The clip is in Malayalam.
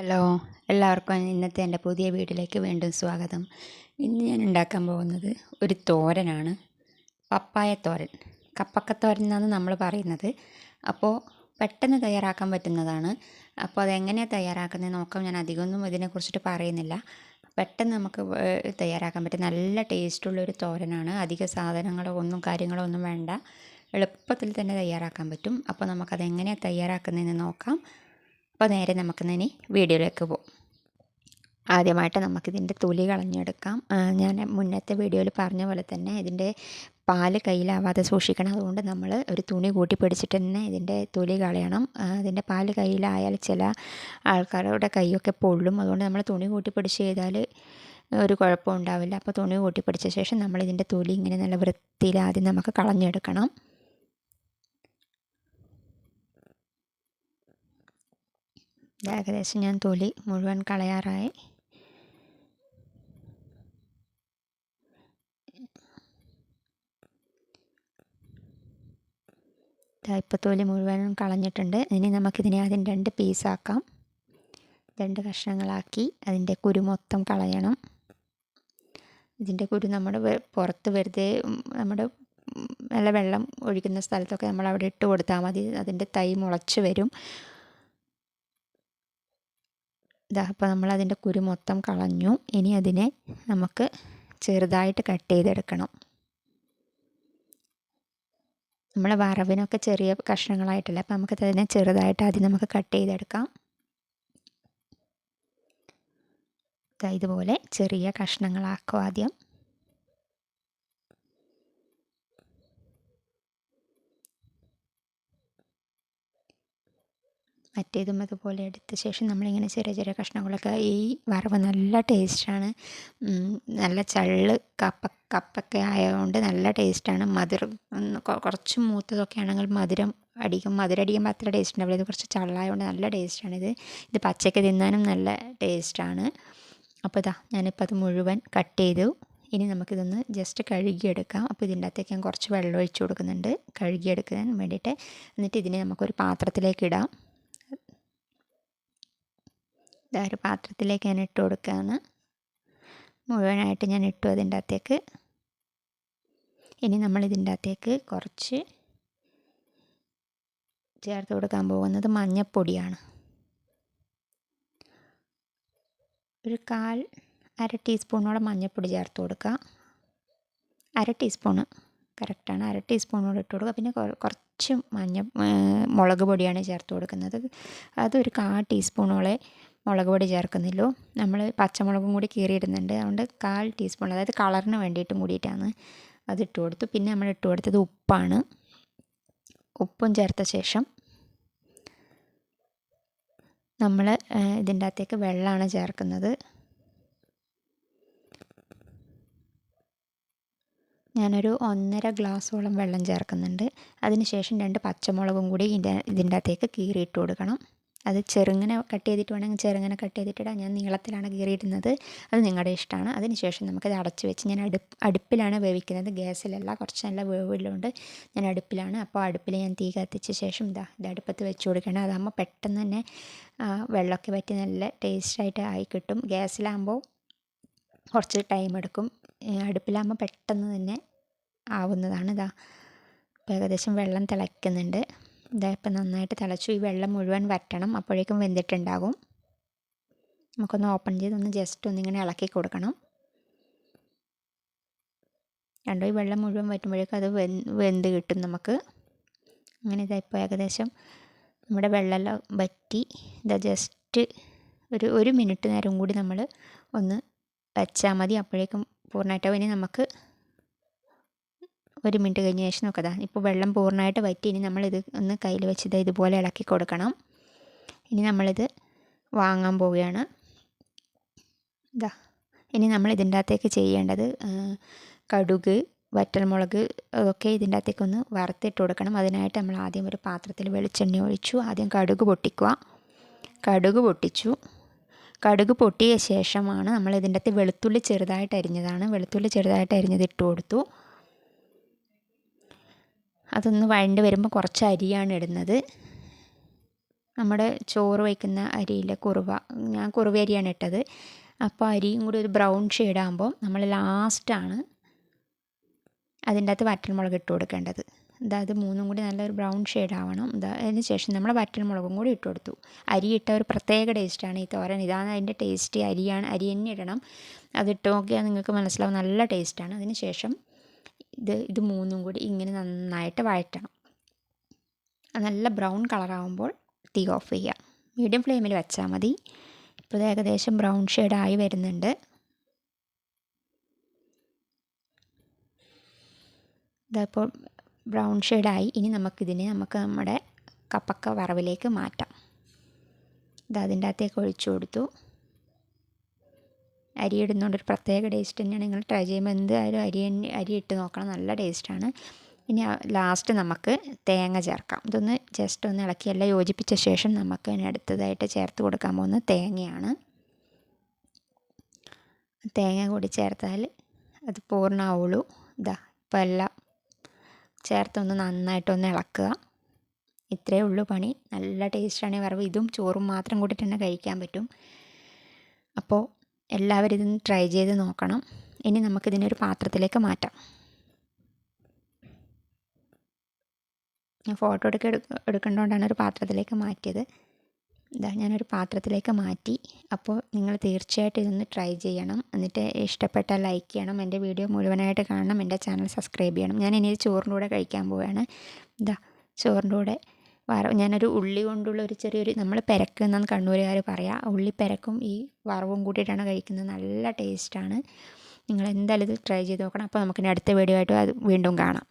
ഹലോ എല്ലാവർക്കും ഇന്നത്തെ എന്റെ പുതിയ വീട്ടിലേക്ക് വീണ്ടും സ്വാഗതം. ഇന്ന് ഞാൻ ഉണ്ടാക്കാൻ പോകുന്നത് ഒരു തോരനാണ്. പപ്പായ തോരൻ. കപ്പക്കത്തോരൻ എന്നാണ് നമ്മൾ പറയുന്നത്. അപ്പോൾ പെട്ടെന്ന് തയ്യാറാക്കാൻ പറ്റുന്നതാണ്. അപ്പോൾ അതെങ്ങനെയാണ് തയ്യാറാക്കുന്നത് നോക്കാം ഞാൻ അധികമൊന്നും ഇതിനെക്കുറിച്ചിട്ട് പറയുന്നില്ല. പെട്ടെന്ന് നമുക്ക് തയ്യാറാക്കാൻ പറ്റും. നല്ല ടേസ്റ്റുള്ള ഒരു തോരനാണ്. അധിക സാധനങ്ങളോ ഒന്നും കാര്യങ്ങളോ ഒന്നും വേണ്ട. എളുപ്പത്തിൽ തന്നെ തയ്യാറാക്കാൻ പറ്റും. അപ്പോൾ നമുക്കത് എങ്ങനെയാണ് തയ്യാറാക്കുന്നതെന്ന് നോക്കാം. അപ്പോൾ നേരെ നമുക്ക് ഇനി വീഡിയോയിലേക്ക് പോകും ആദ്യമായിട്ട് നമുക്കിതിന്റെ തൊലി കളഞ്ഞെടുക്കാം. ഞാൻ മുന്നത്തെ വീഡിയോയിൽ പറഞ്ഞ പോലെ തന്നെ ഇതിന്റെ പാൽ കയ്യിലാവാതെ സൂക്ഷിക്കണം. അതുകൊണ്ട് നമ്മൾ ഒരു തുണി കൂട്ടി പിടിച്ചിട്ട് തന്നെ ഇതിന്റെ തൊലി കളയണം. അതിന്റെ പാൽ കയ്യിലായാൽ ചില ആൾക്കാരുടെ കൈയൊക്കെ പൊള്ളും. അതുകൊണ്ട് നമ്മൾ തുണി കൂട്ടി പിടിച്ച് ചെയ്താൽ ഒരു കുഴപ്പം ഉണ്ടാവില്ല. അപ്പോൾ തുണി കൂട്ടി പിടിച്ച ശേഷം നമ്മൾ ഇതിന്റെ തൊലി ഇങ്ങനെ നല്ല വൃത്തിയിൽ ആദ്യം നമുക്ക് കളഞ്ഞെടുക്കണം. ഏകദേശം ഞാൻ തൊലി മുഴുവൻ കളയാറായി. ഇപ്പോൾ തൊലി മുഴുവനും കളഞ്ഞിട്ടുണ്ട്. ഇനി നമുക്കിതിനെ ആദ്യം രണ്ട് പീസാക്കാം രണ്ട് കഷ്ണങ്ങളാക്കി അതിന്റെ കുരു മൊത്തം കളയണം. ഇതിന്റെ കുരു നമ്മുടെ പുറത്ത് വെറുതെ നമ്മുടെ നല്ല വെള്ളം ഒഴിക്കുന്ന സ്ഥലത്തൊക്കെ നമ്മൾ അവിടെ ഇട്ട് കൊടുത്താൽ മതി. അതിന്റെ തൈ മുളച്ച് വരും. ഇതാ അപ്പോൾ നമ്മൾ അതിന്റെ കുരു മൊത്തം കളഞ്ഞു. ഇനി അതിനെ നമുക്ക് ചെറുതായിട്ട് കട്ട് ചെയ്തെടുക്കണം. നമ്മൾ വറവിനൊക്കെ ചെറിയ കഷ്ണങ്ങളായിട്ടല്ല അപ്പോൾ നമുക്ക് അതിനെ ചെറുതായിട്ട് ആദ്യം നമുക്ക് കട്ട് ചെയ്തെടുക്കാം. ഇതുപോലെ ചെറിയ കഷ്ണങ്ങളാക്കും ആദ്യം. മറ്റേതും അതുപോലെ എടുത്ത ശേഷം നമ്മളിങ്ങനെ ചെറിയ ചെറിയ കഷ്ണങ്ങളൊക്കെ ഈ വറവ് നല്ല ടേസ്റ്റാണ്. നല്ല ചള്ള് കപ്പ കപ്പൊക്കെ ആയതുകൊണ്ട് നല്ല ടേസ്റ്റാണ്. മധുരം കുറച്ച് മൂത്തതൊക്കെ ആണെങ്കിൽ മധുരം അടിക്കും. മധുരം അടിക്കുമ്പോൾ അത്ര ടേസ്റ്റ് ഉണ്ടാവില്ല. ഇത് കുറച്ച് ചള്ളായതുകൊണ്ട് നല്ല ടേസ്റ്റാണ് ഇത്. ഇത് പച്ചയ്ക്ക് തിന്നാനും നല്ല ടേസ്റ്റാണ്. അപ്പോൾ ഇതാ ഞാനിപ്പോൾ അത് മുഴുവൻ കട്ട് ചെയ്തു. ഇനി നമുക്കിതൊന്ന് ജസ്റ്റ് കഴുകിയെടുക്കാം. അപ്പോൾ ഇതിന്റെ അകത്തേക്ക് ഞാൻ കുറച്ച് വെള്ളം ഒഴിച്ചു കൊടുക്കുന്നുണ്ട്. കഴുകിയെടുക്കാൻ വേണ്ടിയിട്ട്. എന്നിട്ട് ഇതിനെ നമുക്കൊരു പാത്രത്തിലേക്ക് ഇടാം. ഇതാ ഒരു പാത്രത്തിലേക്ക് ഞാൻ ഇട്ട് കൊടുക്കുകയാണ്. മുഴുവനായിട്ട് ഞാൻ ഇട്ടു അതിന്റെ അകത്തേക്ക്. ഇനി നമ്മൾ ഇതിന്റെ അകത്തേക്ക് കുറച്ച് ചേർത്ത് കൊടുക്കാൻ പോകുന്നത് മഞ്ഞൾപ്പൊടിയാണ് ഒരു കാൽ അര ടീസ്പൂണോളം മഞ്ഞൾപ്പൊടി ചേർത്ത് കൊടുക്കുക. അര ടീസ്പൂണ് കറക്റ്റാണ്. അര ടീസ്പൂണോട് ഇട്ട് കൊടുക്കുക. പിന്നെ കുറച്ച് മഞ്ഞ മുളക് പൊടിയാണ് ചേർത്ത് കൊടുക്കുന്നത്. അതൊരു കാ ടീസ്പൂണോളെ മുളക് പൊടി ചേർക്കുന്നില്ലോ. നമ്മൾ പച്ചമുളകും കൂടി കീറിയിടുന്നുണ്ട്. അതുകൊണ്ട് കാൽ ടീസ്പൂൺ അതായത് കളറിന് വേണ്ടിയിട്ടും കൂടിയിട്ടാണ് അത് ഇട്ട് കൊടുത്തു. പിന്നെ നമ്മൾ ഇട്ട് കൊടുത്തത് ഉപ്പാണ്. ഉപ്പും ചേർത്ത ശേഷം നമ്മൾ ഇതിന്റെ അകത്തേക്ക് വെള്ളമാണ് ചേർക്കുന്നത്. ഞാനൊരു ഒന്നര ഗ്ലാസ്സോളം വെള്ളം ചേർക്കുന്നുണ്ട്. അതിന് ശേഷം രണ്ട് പച്ചമുളകും കൂടി ഇതിന്റെ അകത്തേക്ക് കീറിയിട്ട് കൊടുക്കണം. അത് ചെറുങ്ങനെ കട്ട് ചെയ്തിട്ട് വേണമെങ്കിൽ ചെറുങ്ങനെ കട്ട് ചെയ്തിട്ടിടാം. ഞാൻ നീളത്തിലാണ് കീറിയിടുന്നത് അത് നിങ്ങളുടെ ഇഷ്ടമാണ്. അതിനുശേഷം നമുക്കത് അടച്ച് വെച്ച് ഞാൻ അടുപ്പ് അടുപ്പിലാണ് വേവിക്കുന്നത്. ഗ്യാസിലല്ല കുറച്ച് നല്ല വേവുള്ളതുകൊണ്ട് ഞാൻ അടുപ്പിലാണ്. അപ്പോൾ അടുപ്പിൽ ഞാൻ തീ കത്തിച്ച ശേഷം ഇതാ ഇത് അടുപ്പത്ത് വെച്ച് കൊടുക്കണം. അതാകുമ്പോൾ പെട്ടെന്ന് തന്നെ വെള്ളമൊക്കെ പറ്റി നല്ല ടേസ്റ്റായിട്ട് ആയി കിട്ടും. ഗ്യാസിലാകുമ്പോൾ കുറച്ച് ടൈം എടുക്കും. അടുപ്പിലാകുമ്പോൾ പെട്ടെന്ന് തന്നെ ആവുന്നതാണ്. ഇതാ ഏകദേശം വെള്ളം തിളയ്ക്കുന്നുണ്ട്. ഇതാ ഇപ്പം നന്നായിട്ട് തിളച്ചു. ഈ വെള്ളം മുഴുവൻ വറ്റണം. അപ്പോഴേക്കും വെന്തിട്ടുണ്ടാകും. നമുക്കൊന്ന് ഓപ്പൺ ചെയ്ത് ഒന്ന് ജസ്റ്റ് ഒന്നിങ്ങനെ ഇളക്കി കൊടുക്കണം. രണ്ടോ ഈ വെള്ളം മുഴുവൻ വറ്റുമ്പോഴേക്കും അത് വെന്ത് കിട്ടും നമുക്ക്. അങ്ങനെ ഇതാ ഇപ്പോൾ ഏകദേശം നമ്മുടെ വെള്ളമെല്ലാം വറ്റി. ഇതാ ജസ്റ്റ് ഒരു ഒരു മിനിറ്റ് നേരം കൂടി നമ്മൾ ഒന്ന് വെച്ചാൽ മതി. അപ്പോഴേക്കും പൂർണമായിട്ടും ഇനി നമുക്ക് ഒരു മിനിറ്റ് കഴിഞ്ഞ ശേഷം നോക്കതാ. ഇപ്പോൾ വെള്ളം പൂർണമായിട്ട് വറ്റി ഇനി നമ്മളിത് ഒന്ന് കയ്യിൽ വെച്ചത് ഇതുപോലെ ഇളക്കി കൊടുക്കണം. ഇനി നമ്മളിത് വാങ്ങാൻ പോവുകയാണ്. ഇതാ ഇനി നമ്മൾ ഇതിന്റെ അകത്തേക്ക് ചെയ്യേണ്ടത് കടുക് വറ്റൽമുളക് അതൊക്കെ ഇതിന്റെ അകത്തേക്ക് ഒന്ന് വറുത്തിട്ട് കൊടുക്കണം. അതിനായിട്ട് നമ്മൾ ആദ്യം ഒരു പാത്രത്തിൽ വെളിച്ചെണ്ണ ഒഴിച്ചു ആദ്യം കടുക് പൊട്ടിക്കുക. കടുക് പൊട്ടിച്ചു. കടുക് പൊട്ടിയ ശേഷമാണ് നമ്മൾ ഇതിന്റെ അകത്ത് വെളുത്തുള്ളി ചെറുതായിട്ട് അരിഞ്ഞതാണ്. വെളുത്തുള്ളി ചെറുതായിട്ട് അരിഞ്ഞത് ഇട്ട് കൊടുത്തു. അതൊന്ന് വഴണ്ട് വരുമ്പോൾ കുറച്ച് അരിയാണ് ഇടുന്നത്. നമ്മുടെ ചോറ് വയ്ക്കുന്ന അരിയിലെ കുറുവ ഞാൻ കുറുവ അരിയാണ് ഇട്ടത്. അപ്പോൾ അരിയും കൂടി ഒരു ബ്രൗൺ ഷെയ്ഡാകുമ്പോൾ നമ്മൾ ലാസ്റ്റാണ് അതിന്റെ അകത്ത് വറ്റൽമുളക് ഇട്ട് കൊടുക്കേണ്ടത്. അതായത് മൂന്നും കൂടി നല്ലൊരു ബ്രൗൺ ഷെയ്ഡ് ആവണം. അതിന് ശേഷം നമ്മൾ വറ്റൽമുളകും കൂടി ഇട്ട് കൊടുത്തു. അരി ഇട്ട ഒരു പ്രത്യേക ടേസ്റ്റാണ് ഈ തോരൻ. ഇതാണ് അതിന്റെ ടേസ്റ്റ് അരിയാണ് അരി തന്നെ ഇടണം. അതിട്ട് നോക്കിയാൽ നിങ്ങൾക്ക് മനസ്സിലാവും നല്ല ടേസ്റ്റാണ് അതിന് ശേഷം ഇത് ഇത് മൂന്നും കൂടി ഇങ്ങനെ നന്നായിട്ട് വഴറ്റണം. നല്ല ബ്രൗൺ കളറാകുമ്പോൾ തീ ഓഫ് ചെയ്യുക. മീഡിയം ഫ്ലെയിമിൽ വെച്ചാൽ മതി. ഇപ്പോൾ ഏകദേശം ബ്രൗൺ ഷെയ്ഡായി വരുന്നുണ്ട്. ഇതപ്പോൾ ബ്രൗൺ ഷെയ്ഡായി. ഇനി നമുക്കിതിനെ നമുക്ക് നമ്മുടെ കപ്പക്ക വറവിലേക്ക് മാറ്റാം. ഇത് അതിന്റെ അകത്തേക്ക് ഒഴിച്ചു കൊടുത്തു. അരി ഇടുന്നതുകൊണ്ട് ഒരു പ്രത്യേക ടേസ്റ്റ് തന്നെയാണ്. നിങ്ങൾ ട്രൈ ചെയ്യുമ്പോൾ എന്തായാലും അരി അരി ഇട്ട് നോക്കണം. നല്ല ടേസ്റ്റാണ് ഇനി ലാസ്റ്റ് നമുക്ക് തേങ്ങ ചേർക്കാം. ഇതൊന്ന് ജസ്റ്റ് ഒന്ന് ഇളക്കി എല്ലാം യോജിപ്പിച്ച ശേഷം നമുക്ക് അതിന് അടുത്തതായിട്ട് ചേർത്ത് കൊടുക്കാൻ പോകുന്നത് തേങ്ങയാണ്. തേങ്ങ കൂടി ചേർത്താൽ അത് പൂർണമാവുള്ളൂ ഇതാ ഇപ്പം എല്ലാം ചേർത്തൊന്ന് നന്നായിട്ടൊന്ന് ഇളക്കുക. ഇത്രയേ ഉള്ളൂ പണി. നല്ല ടേസ്റ്റാണ് വറവ്. ഇതും ചോറും മാത്രം കൂട്ടിയിട്ട് തന്നെ കഴിക്കാൻ പറ്റും. അപ്പോൾ എല്ലാവരും ഇതൊന്ന് ട്രൈ ചെയ്ത് നോക്കണം. ഇനി നമുക്കിതിനൊരു പാത്രത്തിലേക്ക് മാറ്റാം. ഞാൻ ഫോട്ടോ എടുക്ക എടുക്കേണ്ടതുകൊണ്ടാണ് ഒരു പാത്രത്തിലേക്ക് മാറ്റിയത്. ഇതാ ഞാനൊരു പാത്രത്തിലേക്ക് മാറ്റി. അപ്പോൾ നിങ്ങൾ തീർച്ചയായിട്ടും ഇതൊന്ന് ട്രൈ ചെയ്യണം. എന്നിട്ട് ഇഷ്ടപ്പെട്ട ലൈക്ക് ചെയ്യണം. എന്റെ വീഡിയോ മുഴുവനായിട്ട് കാണണം. എന്റെ ചാനൽ സബ്സ്ക്രൈബ് ചെയ്യണം. ഞാൻ ഇനി ചോറിന്റെ കൂടെ കഴിക്കാൻ പോവുകയാണ് ഇതാ ചോറിന്റെ കൂടെ വറവ് ഞാനൊരു ഉള്ളി കൊണ്ടുള്ള ഒരു ചെറിയൊരു നമ്മൾ പെരക്ക് എന്നാണ് കണ്ണൂരുകാർ പറയുക ഉള്ളി പെരക്കും ഈ വറവും കൂട്ടിയിട്ടാണ് കഴിക്കുന്നത്. നല്ല ടേസ്റ്റാണ് നിങ്ങൾ എന്തായാലും ഇത് ട്രൈ ചെയ്ത് നോക്കണം. അപ്പോൾ നമുക്കിനി അടുത്ത വീഡിയോ ആയിട്ട് അത് വീണ്ടും കാണാം.